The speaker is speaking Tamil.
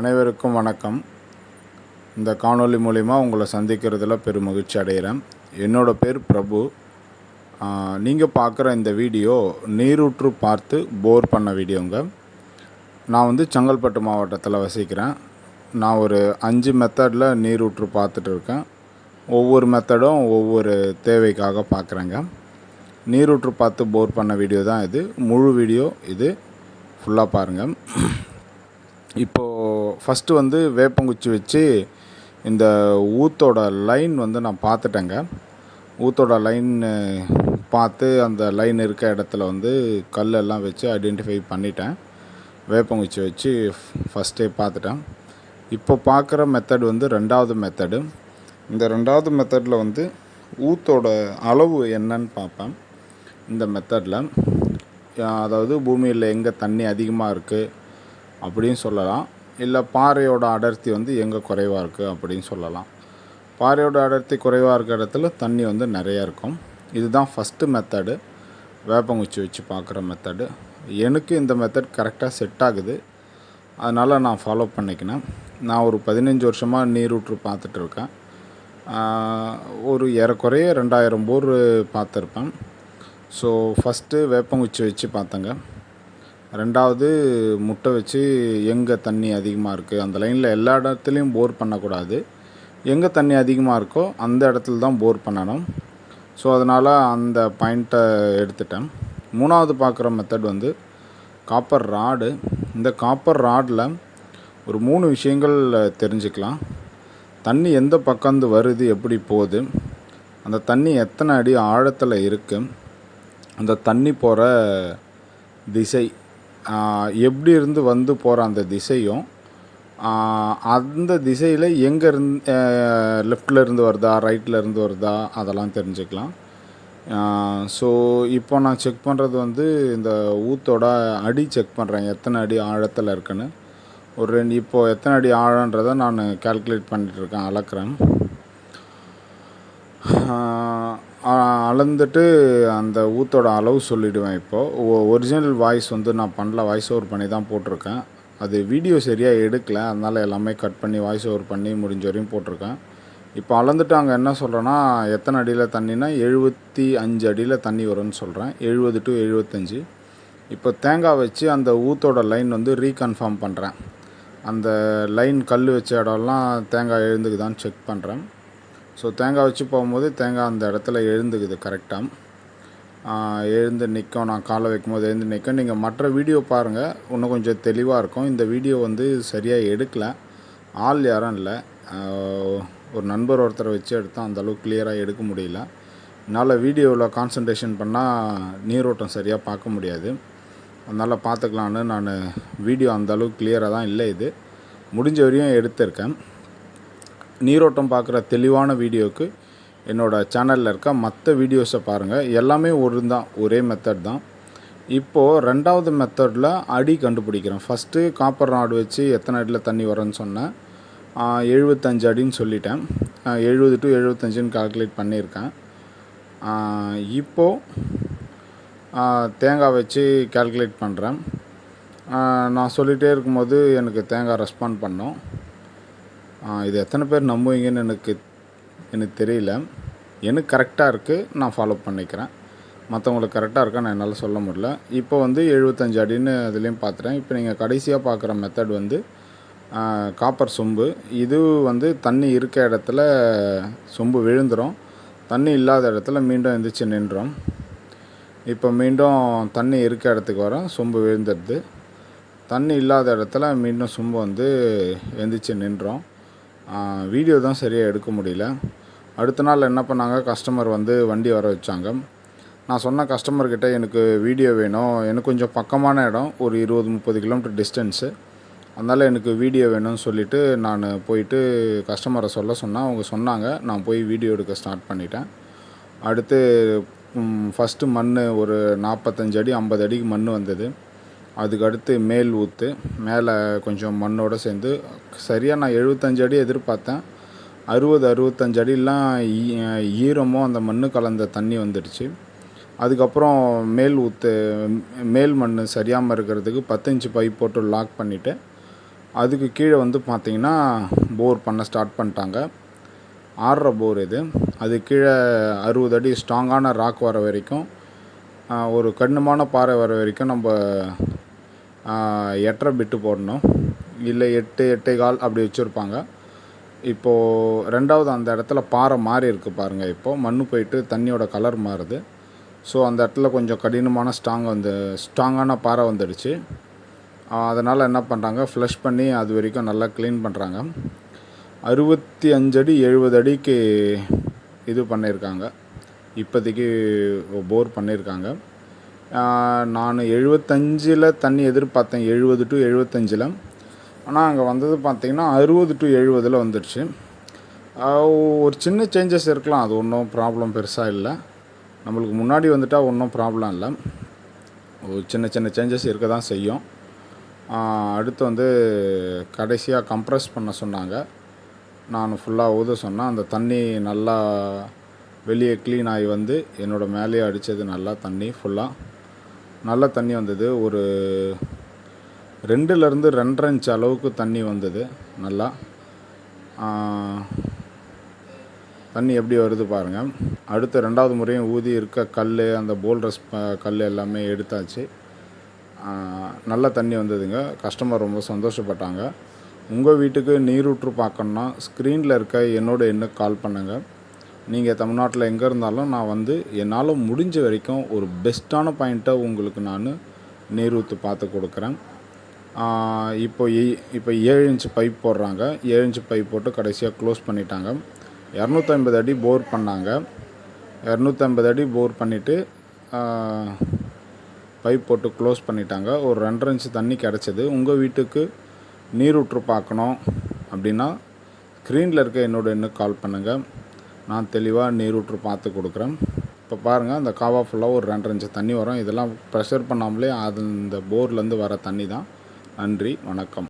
அனைவருக்கும் வணக்கம். இந்த காணொளி மூலிமா உங்களை சந்திக்கிறதுல பெரும் மகிழ்ச்சி அடைகிறேன். என்னோடய பேர் பிரபு. நீங்கள் பார்க்குற இந்த வீடியோ நீரூற்று பார்த்து போர் பண்ண வீடியோங்க. நான் வந்து செங்கல்பட்டு மாவட்டத்தில் வசிக்கிறேன். நான் ஒரு அஞ்சு மெத்தடில் நீரூற்று பார்த்துட்டு இருக்கேன். ஒவ்வொரு மெத்தடும் ஒவ்வொரு தேவைக்காக பார்க்குறேங்க. நீரூற்று பார்த்து போர் பண்ண வீடியோ தான் இது. முழு வீடியோ இது. ஃபுல்லாக பாருங்கள் இப்போது ஃபஸ்ட்டு வந்து வேப்பங்குச்சி வச்சு இந்த ஊத்தோட லைன் வந்து நான் பார்த்துட்டேங்க. ஊத்தோட லைன் பார்த்து அந்த லைன் இருக்க இடத்துல வந்து கல்லெல்லாம் வச்சு ஐடென்டிஃபை பண்ணிட்டேன். வேப்பங்குச்சி வச்சு ஃபஸ்ட்டே பார்த்துட்டேன். இப்போ பார்க்குற மெத்தட் வந்து ரெண்டாவது மெத்தடு இந்த ரெண்டாவது மெத்தடில் வந்து ஊத்தோட அளவு என்னன்னு பார்ப்பேன். இந்த மெத்தடில் அதாவது பூமியில் எங்கே தண்ணி அதிகமாக இருக்குது அப்படின்னு சொல்லலாம். இல்லை பாறையோட அடர்த்தி வந்து எங்கே குறைவாக இருக்குது அப்படின்னு சொல்லலாம். பாறையோட அடர்த்தி குறைவாக இருக்கிற இடத்துல தண்ணி வந்து நிறையா இருக்கும். இதுதான் ஃபஸ்ட்டு மெத்தடு வேப்பங்குச்சி வச்சு பார்க்குற மெத்தடு எனக்கு இந்த மெத்தட் கரெக்டாக செட் ஆகுது. அதனால் நான் ஃபாலோ பண்ணிக்கினேன். நான் ஒரு பதினஞ்சு வருஷமாக நீரூற்று பார்த்துட்ருக்கேன் ஒரு ஏறக்குறைய ரெண்டாயிரம் போர் பார்த்துருப்பேன். ஸோ ஃபஸ்ட்டு வேப்பங்குச்சி வச்சு பார்த்தேங்க. ரெண்டாவது முட்டை வச்சு எங்கே தண்ணி அதிகமாக இருக்குது அந்த லைனில் எல்லா இடத்துலையும் போர் பண்ணக்கூடாது. எங்கே தண்ணி அதிகமாக இருக்கோ அந்த இடத்துல தான் போர் பண்ணணும். ஸோ அதனால் அந்த பாயிண்ட்டை எடுத்துட்டேன். மூணாவது பார்க்குற மெத்தட் வந்து காப்பர் ராடு இந்த காப்பர் ராடில் ஒரு மூணு விஷயங்கள் தெரிஞ்சுக்கலாம். தண்ணி எந்த பக்கம்ந்து வருது எப்படி போகுது? அந்த தண்ணி எத்தனை அடி ஆழத்தில் இருக்குது அந்த தண்ணி போகிற திசை எப்படி இருந்து வந்து போகிற அந்த திசையும் அந்த திசையில் எங்கே இருந்து லெஃப்டில் இருந்து வருதா ரைட்டில் இருந்து வருதா அதெல்லாம் தெரிஞ்சுக்கலாம். ஸோ இப்போ நான் செக் பண்ணுறது வந்து இந்த ஊத்தோட அடி செக் பண்ணுறேன் எத்தனை அடி ஆழத்தில் இருக்குன்னு. ஒரு ரெண்டு இப்போது எத்தனை அடி ஆழன்றதை நான் கால்குலேட் பண்ணிகிட்ருக்கேன் அளக்குறேன். அளந்துட்டு அந்த ஊத்தோட அளவு சொல்லிவிடுவேன் இப்போது ஒரிஜினல் வாய்ஸ் வந்து நான் பண்ணல வாய்ஸ் ஓவர் பண்ணி தான் போட்டிருக்கேன். அது வீடியோ சரியாக எடுக்கல அதனால் எல்லாமே கட் பண்ணி வாய்ஸ் ஓவர் பண்ணி முடிஞ்ச வரையும் போட்டிருக்கேன். இப்போ அளந்துட்டு அங்கே என்ன சொல்கிறேன்னா எத்தனை அடியில் தண்ணினா எழுபத்தி அஞ்சு அடியில் தண்ணி வரும்னு சொல்கிறேன் எழுபது டு எழுபத்தஞ்சி இப்போ தேங்காய் வச்சு அந்த ஊத்தோட லைன் வந்து ரீகன்ஃபார்ம் பண்ணுறேன் அந்த லைன் கல் வச்ச இடம்லாம் தேங்காய் எழுந்துக்குதான்னு செக் பண்ணுறேன் ஸோ தேங்காய் வச்சு போகும்போது தேங்காய் அந்த இடத்துல எழுந்துக்குது கரெக்டாக எழுந்து நிற்கும் நான் காலை வைக்கும்போது எழுந்து நிற்கும் நீங்கள் மற்ற வீடியோ பாருங்கள் இன்னும் கொஞ்சம் தெளிவாக இருக்கும். இந்த வீடியோ வந்து சரியாக எடுக்கலை. ஆள் யாரும் இல்லை. ஒரு நண்பர் ஒருத்தரை வச்சு எடுத்தால் அந்தளவுக்கு கிளியராக எடுக்க முடியல. என்னால் வீடியோவில் கான்சன்ட்ரேஷன் பண்ணால் நீரோட்டம் சரியாக பார்க்க முடியாது. அதனால் பார்த்துக்கலான்னு நான் வீடியோ அந்தளவுக்கு கிளியராக தான் இல்லை இது. முடிஞ்ச வரையும் எடுத்திருக்கேன். நீரோட்டம் பார்க்குற தெளிவான வீடியோவுக்கு என்னோடய சேனலில் இருக்க மற்ற வீடியோஸை பாருங்கள் எல்லாமே ஒரு தான் ஒரே மெத்தட் தான். இப்போது ரெண்டாவது மெத்தடில் அடி கண்டுபிடிக்கிறேன். ஃபஸ்ட்டு காப்பர் ராடு வச்சு எத்தனை அடியில் தண்ணி வரும்னு சொன்னேன். எழுபத்தஞ்சு அடின்னு சொல்லிட்டேன். எழுபது டு எழுபத்தஞ்சுன்னு கால்குலேட் பண்ணியிருக்கேன். இப்போது தேங்காய் வச்சு கால்குலேட் பண்ணுறேன் நான் சொல்லிகிட்டே இருக்கும்போது எனக்கு தேங்காய் ரெஸ்பாண்ட் பண்ணோம். இது எத்தனை பேர் நம்புவீங்கன்னு எனக்கு எனக்கு தெரியல. எனக்கு கரெக்டாக இருக்குது நான் ஃபாலோ பண்ணிக்கிறேன். மற்றவங்களுக்கு கரெக்டாக இருக்கான்னு என்னால் சொல்ல முடியல. இப்போ வந்து எழுபத்தஞ்சு அடின்னு அதுலேயும் பார்த்துட்டேன் இப்போ நீங்கள் கடைசியாக பார்க்குற மெத்தட் வந்து காப்பர் சொம்பு. இது வந்து தண்ணி இருக்க இடத்துல சொம்பு விழுந்துடும் தண்ணி இல்லாத இடத்துல மீண்டும் எழுந்திரிச்சு நின்றோம் இப்போ மீண்டும் தண்ணி இருக்க இடத்துக்கு வரோம் சொம்பு விழுந்துடுது. தண்ணி இல்லாத இடத்துல மீண்டும் சொம்பு வந்து எழுந்திரிச்சு நின்றோம் வீடியோ தான் சரியாக எடுக்க முடியல. அடுத்த நாள் என்ன பண்ணாங்க? கஸ்டமர் வந்து வண்டி வர வச்சாங்க. நான் சொன்ன கஸ்டமர்கிட்ட எனக்கு வீடியோ வேணும். எனக்கு கொஞ்சம் பக்கமான இடம் ஒரு இருபது முப்பது கிலோமீட்டர் டிஸ்டன்ஸு அதனால் எனக்கு வீடியோ வேணும்னு சொல்லிவிட்டு நான் போயிட்டு கஸ்டமரை சொல்ல சொன்னேன் அவங்க சொன்னாங்க. நான் போய் வீடியோ எடுக்க ஸ்டார்ட் பண்ணிட்டேன். அடுத்து ஃபஸ்ட்டு மண் ஒரு நாற்பத்தஞ்சு அடி ஐம்பது அடிக்கு மண் வந்தது. அதுக்கடுத்து மேல் ஊற்று மேலே கொஞ்சம் மண்ணோடு சேர்ந்து சரியாக நான் எழுபத்தஞ்சு அடி எதிர்பார்த்தேன். அறுபது அறுபத்தஞ்சு அடிலாம் ஈரமும் அந்த மண் கலந்த தண்ணி வந்துடுச்சு. அதுக்கப்புறம் மேல் ஊற்று மேல் மண் சரியாமல் இருக்கிறதுக்கு பத்து இன்ச்சு பைப் போட்டு லாக் பண்ணிவிட்டு அதுக்கு கீழே வந்து பார்த்தீங்கன்னா போர் பண்ண ஸ்டார்ட் பண்ணிட்டாங்க. ஆடுற போர் இது. அது கீழே அறுபது அடி ஸ்ட்ராங்கான ராக் வர வரைக்கும் ஒரு கடினமான பாறை வர வரைக்கும் நம்ம எட்டரை பிட்டு போடணும். இல்லை எட்டு எட்டே கால் அப்படி வச்சுருப்பாங்க. இப்போது ரெண்டாவது அந்த இடத்துல பாறை மாறி இருக்கு பாருங்கள் இப்போது மண் போயிட்டு தண்ணியோட கலர் மாறுது. ஸோ அந்த இடத்துல கொஞ்சம் கடினமான ஸ்ட்ராங் வந்து ஸ்ட்ராங்கான பாறை வந்துடுச்சு. அதனால் என்ன பண்ணுறாங்க ஃப்ளஷ் பண்ணி அது வரைக்கும் நல்லா க்ளீன் பண்ணுறாங்க அறுபத்தி அஞ்சடி எழுபது அடிக்கு இது பண்ணியிருக்காங்க இப்போதைக்கு போர் பண்ணியிருக்காங்க நான் எழுபத்தஞ்சில் தண்ணி எதிர்பார்த்தேன். எழுபது டு எழுபத்தஞ்சில் ஆனால் அங்கே வந்தது பார்த்திங்கன்னா அறுபது டு எழுபதில் வந்துடுச்சு ஒரு சின்ன சேஞ்சஸ் இருக்கலாம். அது ஒன்றும் ப்ராப்ளம் பெருசாக இல்லை. நம்மளுக்கு முன்னாடி வந்துட்டால் ஒன்றும் ப்ராப்ளம் இல்லை. ஒரு சின்ன சின்ன சேஞ்சஸ் இருக்க தான் செய்யும் அடுத்து வந்து கடைசியாக கம்ப்ரஸ் பண்ண சொன்னாங்க. நான் ஃபுல்லாக ஊத சொன்னேன் அந்த தண்ணி நல்லா வெளியே க்ளீன் ஆகி வந்து என்னோடய மேலேயே அடித்தது நல்லா தண்ணி ஃபுல்லாக நல்ல தண்ணி வந்தது. ஒரு ரெண்டுலேருந்து ரெண்டரை இன்ச் அளவுக்கு தண்ணி வந்தது நல்லா. தண்ணி எப்படி வருது பாருங்கள் அடுத்த ரெண்டாவது முறையும் ஊதி இருக்க கல் அந்த போல்ரஸ் கல் எல்லாமே எடுத்தாச்சு. நல்ல தண்ணி வந்ததுங்க. கஸ்டமர் ரொம்ப சந்தோஷப்பட்டாங்க. உங்கள் வீட்டுக்கு நீரூற்று பார்க்கணுன்னா ஸ்க்ரீனில் இருக்க என்னோட எண்ணுக்கு கால் பண்ணுங்கள் நீங்கள் தமிழ்நாட்டில் எங்கே இருந்தாலும் நான் வந்து என்னால் முடிஞ்ச வரைக்கும் ஒரு பெஸ்ட்டான பாயிண்ட்டை உங்களுக்கு நான் நீரூற்று பார்த்து கொடுக்குறேன். இப்போ இப்போ ஏழு இன்ச் பைப் போடுறாங்க. ஏழு இன்ச் பைப் போட்டு கடைசியாக க்ளோஸ் பண்ணிட்டாங்க. இரநூத்தம்பது அடி போர் பண்ணாங்க. இரநூத்தம்பது அடி போர் பண்ணிவிட்டு பைப் போட்டு க்ளோஸ் பண்ணிட்டாங்க. ஒரு ரெண்டரை இன்ச்சு தண்ணி கிடச்சிது. உங்கள் வீட்டுக்கு நீரூற்று பார்க்கணும் அப்படின்னா ஸ்க்ரீனில் இருக்க என்னோட எண்ணுக்கு கால் பண்ணுங்கள் நான் தெளிவாக நீரூற்று பார்த்து கொடுக்குறேன். இப்போ பாருங்கள் அந்த காவா ஃபுல்லாக ஒரு ரெண்டு இன்ச்சு தண்ணி வரும். இதெல்லாம் ப்ரெஷர் பண்ணாமலே அது இந்த போர்லேருந்து வர தண்ணி தான். நன்றி வணக்கம்.